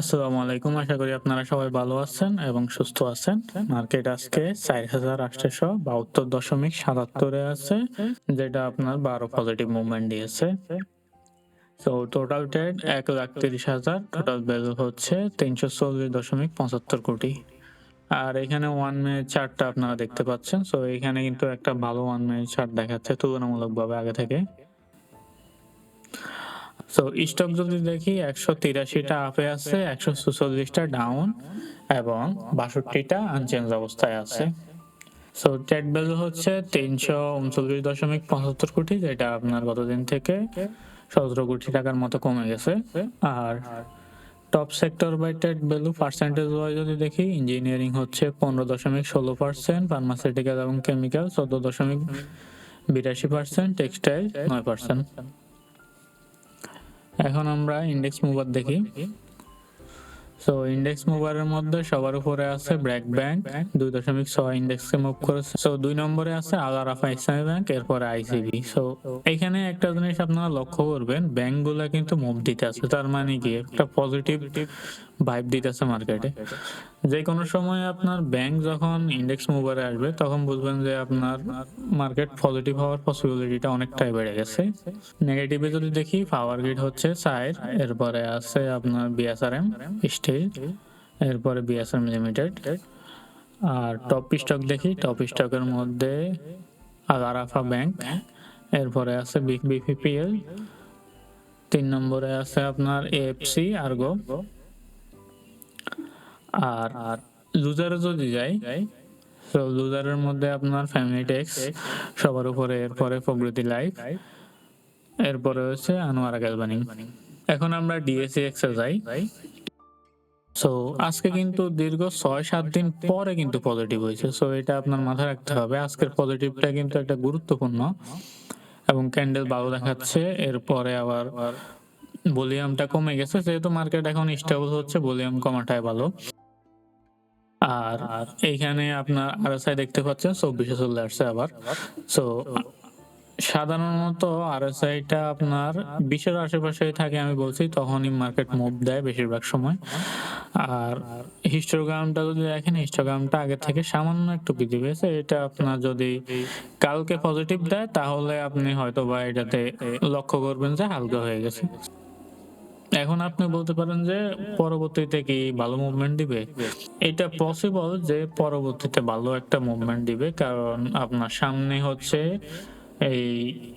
আসসালামু আলাইকুম। আশা করি আপনারা সবাই ভালো আছেন এবং সুস্থ আছেন। মার্কেট আজকে চার হাজার আটশো বাহাত্তর দশমিক সাতাত্তরে আছে, যেটা আপনার বারো পজিটিভ মুভমেন্ট দিয়েছে। তো টোটাল ট্রেড এক লাখ তিরিশ হাজার টোটাল ভ্যালু হচ্ছে তিনশো চল্লিশ দশমিক পঁচাত্তর কোটি। আর এখানে ওয়ান মিনিট চার্টটা আপনারা দেখতে পাচ্ছেন। সো এখানে কিন্তু একটা ভালো ওয়ান মিনিট চার্ট দেখাচ্ছে তুলনামূলকভাবে আগে থেকে। সো স্টক যদি দেখি, একশো তিরাশিটা আপে আছে, একশো সুচল্লিশটা ডাউন এবং বাষট্টিটা আনচেঞ্জ অবস্থায় আছে। সো ট্রেড ভ্যালু হচ্ছে তিনশো উনচল্লিশ দশমিক পঁচাত্তর কোটি, যেটা আপনার গতদিন থেকে সতেরো কোটি টাকার মতো কমে গেছে। আর top sector by trade value percentage wise যদি দেখি ইঞ্জিনিয়ারিং হচ্ছে পনেরো দশমিক ষোলো পার্সেন্ট ফার্মাসিউটিক্যাল এবং কেমিক্যাল চোদ্দ দশমিক বিরাশি পার্সেন্ট টেক্সটাইল নয় পার্সেন্ট এখন আমরা ইন্ডেক্স মুভার দেখি। সো ইন্ডেক্স মুভারের মধ্যে সবার উপরে আছে ব্র্যাক ব্যাংক দুই দশমিক ছয় ইন্ডেক্সকে মুভ করেছে। সো দুই নম্বরে আছে আগারাফা ইসলামী ব্যাংক এরপরে আইসিবি সো এখানে একটা জিনিস আপনারা লক্ষ্য করবেন ব্যাংকগুলা কিন্তু মুভ দিতে আছে। তার মানে কি? একটা পজিটিভ ভাইব দিতেছে মার্কেটে যে কোনো সময় আপনার ব্যাংক যখন ইন্ডেক্স মুভারে আসবে, তখন বুঝবেন যে আপনার মার্কেট পজিটিভ হওয়ার পসিবিলিটিটা অনেকটাই বেড়ে গেছে। নেগেটিভে যদি দেখি পাওয়ার গ্রিড হচ্ছে সাইড এরপরে আছে আপনার বিএসআরএম স্টিল এরপরে বিএসআরএম লিমিটেড আর টপ স্টক দেখি টপ স্টকের মধ্যে আগারাফা ব্যাংক এরপরে আছে বিপিপিএল তিন নম্বরে আছে আপনার এএফসি আর্গো আর আর লুজারে যদি যাই তো লুজারের মধ্যে আপনার ফ্যামিলি টেক্স সবার উপরে এরপরে প্রকৃতি লাইফ এরপরে হচ্ছে আনোয়ারা গ্যালবানি এখন আমরা ডিএসসি এক্সে যাই। সো আজকে কিন্তু দীর্ঘ ছয় সাত দিন পরে কিন্তু পজিটিভ হয়েছে। সো এটা আপনার মাথায় রাখতে হবে। আজকের পজিটিভটা কিন্তু একটা গুরুত্বপূর্ণ এবং ক্যান্ডেল ভালো দেখাচ্ছে। এরপরে আবার ভলিউমটা কমে গেছে। যেহেতু মার্কেট এখন স্টেবল হচ্ছে ভলিউম কমাটাই ভালো। আর এইখানে আপনার আরএসআই দেখতে পাচ্ছেন চব্বিশে চলে আসছে আবার। সো সাধারণত আরএসআইটা আপনার বিশের আশেপাশে থাকে আমি বলছি, তখনই মার্কেট মুভ দেয় বেশিরভাগ সময়। আর হিস্টোগ্রামটা যদি দেখেন হিস্টোগ্রামটা আগে থেকে সামান্য একটু বৃদ্ধি পেয়েছে। এটা আপনার যদি কালকে পজিটিভ দেয়, তাহলে আপনি হয়তো বা এটাতে লক্ষ্য করবেন যে হালকা হয়ে গেছে। এখন আপনি বলতে পারেন যে পরবর্তীতে কি ভালো মুভমেন্ট দিবে? এটা পসিবল যে পরবর্তীতে ভালো একটা মুভমেন্ট দিবে, কারণ আপনার সামনে হচ্ছে এই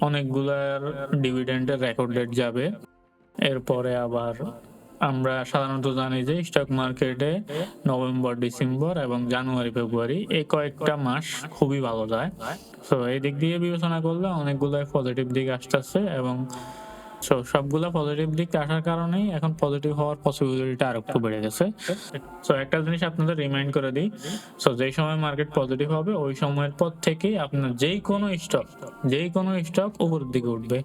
অনেকগুলার ডিভিডেন্ডের রেকর্ড ডেট যাবে। এরপরে আবার আমরা সাধারণত জানি যে স্টক মার্কেটে নভেম্বর, ডিসেম্বর এবং জানুয়ারি, ফেব্রুয়ারি এই কয়েকটা মাস খুবই ভালো যায়। তো এই দিক দিয়ে বিবেচনা করলে অনেকগুলো পজিটিভ দিক আসতেছে এবং সো সবগুলা পজিটিভ দিক আসার কারণেই এখন পজিটিভ হওয়ার পসিবিলিটিটা আর একটু বেড়ে গেছে। সো একটা জিনিস আপনাদের রিমাইন্ড করে দিই। সো যেই সময় মার্কেট পজিটিভ হবে, ওই সময়ের পর থেকেই আপনার যেই কোনো স্টক যেই কোনো স্টক উপরের দিকে উঠবে।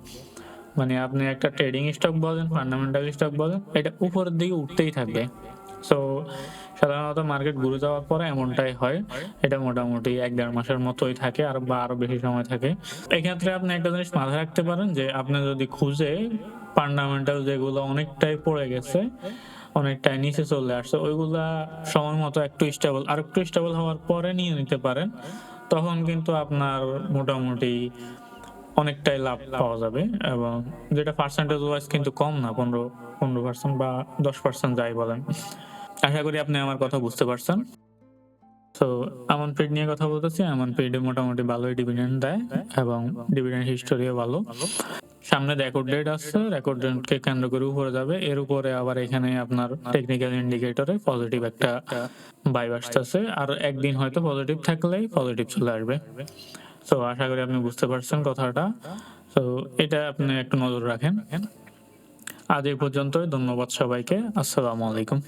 মানে আপনি একটা ট্রেডিং স্টক বলেন ফান্ডামেন্টাল স্টক বলেন, এটা উপরের দিকে উঠতেই থাকবে। সো সাধারণত মার্কেট ঘুরে যাওয়ার পরে এমনটাই হয়। এটা মোটামুটি এক দেড় মাসের মতোই থাকে আর বা আরও বেশি সময় থাকে। এক্ষেত্রে আপনি একটা জিনিস মাথায় রাখতে পারেন যে আপনি যদি খুঁজে ফান্ডামেন্টাল যেগুলো অনেকটাই পড়ে গেছে অনেকটাই নিচে চলে আসছে ওইগুলা সময় মতো একটু স্টেবল আর একটু স্টেবল হওয়ার পরে নিয়ে নিতে পারেন তখন কিন্তু আপনার মোটামুটি অনেকটাই লাভ পাওয়া যাবে এবং যেটা পার্সেন্টেজ ওয়াইজ কিন্তু কম না পনেরো পনেরো পার্সেন্ট বা দশ পার্সেন্ট যাই বলেন। আশা করি আপনি আমার কথা বুঝতে পারছেন। তো আমন পেড নিয়ে কথা বলতেছি। আমন পেডে মোটামুটি ভালোই ডিভিডেন্ড দেয় এবং ডিভিডেন্ড হিস্টোরিও ভালো। সামনে রেকর্ড ডেট আসছে। রেকর্ড ডেটকে কেন্দ্র করে উপরে যাবে। এর উপরে আবার এখানে আপনার টেকনিক্যাল ইন্ডিকেটরে পজিটিভ একটা বাইব আসতেছে। আর একদিন হয়তো পজিটিভ থাকলেই পজিটিভ চলে আসবে। তো আশা করি আপনি বুঝতে পারছেন কথাটা। তো এটা আপনি একটু নজর রাখেন। আজ এই পর্যন্তই। ধন্যবাদ সবাইকে। আসসালামু আলাইকুম।